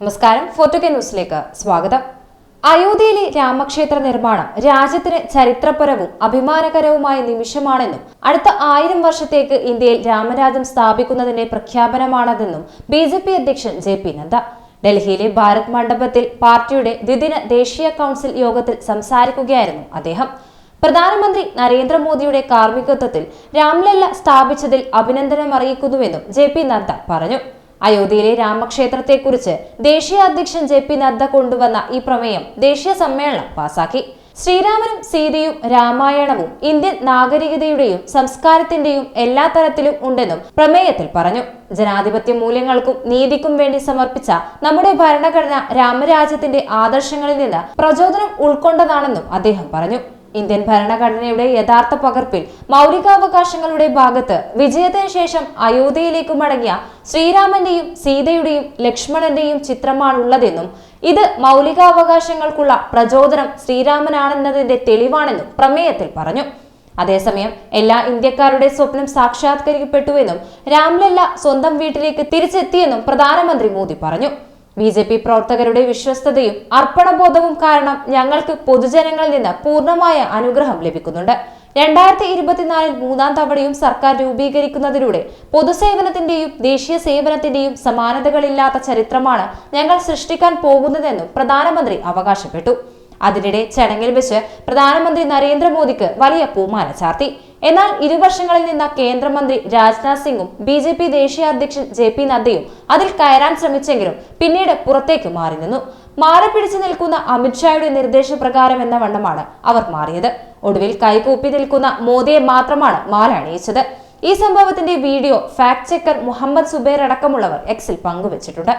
നമസ്കാരം ഫോർട്ടുകെ ന്യൂസിലേക്ക് സ്വാഗതം. അയോധ്യയിലെ രാമക്ഷേത്ര നിർമ്മാണം രാജ്യത്തിന് ചരിത്രപരവും അഭിമാനകരവുമായ നിമിഷമാണെന്നും അടുത്ത ആയിരം വർഷത്തേക്ക് ഇന്ത്യയിൽ രാമരാജ്യം സ്ഥാപിക്കുന്നതിന്റെ പ്രഖ്യാപനമാണതെന്നും ബി ജെ പി അധ്യക്ഷൻ ജെ പി നദ്ദ. ഡൽഹിയിലെ ഭാരത് മണ്ഡപത്തിൽ പാർട്ടിയുടെ ദ്വിദിന ദേശീയ കൗൺസിൽ യോഗത്തിൽ സംസാരിക്കുകയായിരുന്നു അദ്ദേഹം. പ്രധാനമന്ത്രി നരേന്ദ്രമോദിയുടെ കാർമ്മികത്വത്തിൽ രാംലല്ല സ്ഥാപിച്ചതിൽ അഭിനന്ദനം അറിയിക്കുന്നുവെന്നും ജെ പി നദ്ദ പറഞ്ഞു. അയോധ്യയിലെ രാമക്ഷേത്രത്തെക്കുറിച്ച് ദേശീയ അധ്യക്ഷൻ ജെ പി നദ്ദ കൊണ്ടുവന്ന ഈ പ്രമേയം ദേശീയ സമ്മേളനം പാസാക്കി. ശ്രീരാമനും സീതയും രാമായണവും ഇന്ത്യൻ നാഗരികതയുടെയും സംസ്കാരത്തിന്റെയും എല്ലാ തരത്തിലും ഉണ്ടെന്നും പ്രമേയത്തിൽ പറഞ്ഞു. ജനാധിപത്യ മൂല്യങ്ങൾക്കും നീതിക്കും വേണ്ടി സമർപ്പിച്ച നമ്മുടെ ഭരണഘടന രാമരാജ്യത്തിന്റെ ആദർശങ്ങളിൽ നിന്ന് പ്രചോദനം ഉൾക്കൊണ്ടതാണെന്നും അദ്ദേഹം പറഞ്ഞു. ഇന്ത്യൻ ഭരണഘടനയുടെ യഥാർത്ഥ പകർപ്പിൽ മൗലികാവകാശങ്ങളുടെ ഭാഗത്ത് വിജയത്തിന് ശേഷം അയോധ്യയിലേക്ക് മടങ്ങിയ ശ്രീരാമന്റെയും സീതയുടെയും ലക്ഷ്മണന്റെയും ചിത്രമാണുള്ളതെന്നും ഇത് മൗലികാവകാശങ്ങൾക്കുള്ള പ്രചോദനം ശ്രീരാമനാണെന്നതിന്റെ തെളിവാണെന്നും പ്രമേയത്തിൽ പറഞ്ഞു. അതേസമയം എല്ലാ ഇന്ത്യക്കാരുടെ സ്വപ്നം സാക്ഷാത്കരിക്കപ്പെട്ടുവെന്നും രാംലല്ല സ്വന്തം വീട്ടിലേക്ക് തിരിച്ചെത്തിയെന്നും പ്രധാനമന്ത്രി മോദി പറഞ്ഞു. ബി ജെ പി പ്രവർത്തകരുടെ വിശ്വസ്തതയും അർപ്പണബോധവും കാരണം ഞങ്ങൾക്ക് പൊതുജനങ്ങളിൽ നിന്ന് പൂർണമായ അനുഗ്രഹം ലഭിക്കുന്നുണ്ട്. രണ്ടായിരത്തി ഇരുപത്തിനാലിൽ മൂന്നാം തവണയും സർക്കാർ രൂപീകരിക്കുന്നതിലൂടെ പൊതുസേവനത്തിന്റെയും ദേശീയ സേവനത്തിന്റെയും സമാനതകളില്ലാത്ത ചരിത്രമാണ് ഞങ്ങൾ സൃഷ്ടിക്കാൻ പോകുന്നതെന്നും പ്രധാനമന്ത്രി അവകാശപ്പെട്ടു. അതിനിടെ ചടങ്ങിൽ വെച്ച് പ്രധാനമന്ത്രി നരേന്ദ്രമോദിക്ക് വലിയ പൂമാല ചാർത്തി. എന്നാൽ ഇരുവർഷങ്ങളിൽ നിന്ന കേന്ദ്രമന്ത്രി രാജ്നാഥ് സിംഗും ബി ജെ പി ദേശീയ അധ്യക്ഷൻ ജെ പി നദ്ദയും അതിൽ കയറാൻ ശ്രമിച്ചെങ്കിലും പിന്നീട് പുറത്തേക്ക് മാറി നിന്നു. മാറി പിടിച്ചു നിൽക്കുന്ന അമിത്ഷായുടെ നിർദ്ദേശപ്രകാരം എന്ന വണ്ണമാണ് അവർ മാറിയത്. ഒടുവിൽ കൈകൂപ്പി നിൽക്കുന്ന മോദിയെ മാത്രമാണ് മാല അണിയിച്ചത്. ഈ സംഭവത്തിന്റെ video fact checker Mohammed Zubair അടക്കമുള്ളവർ എക്സിൽ പങ്കുവച്ചിട്ടുണ്ട്.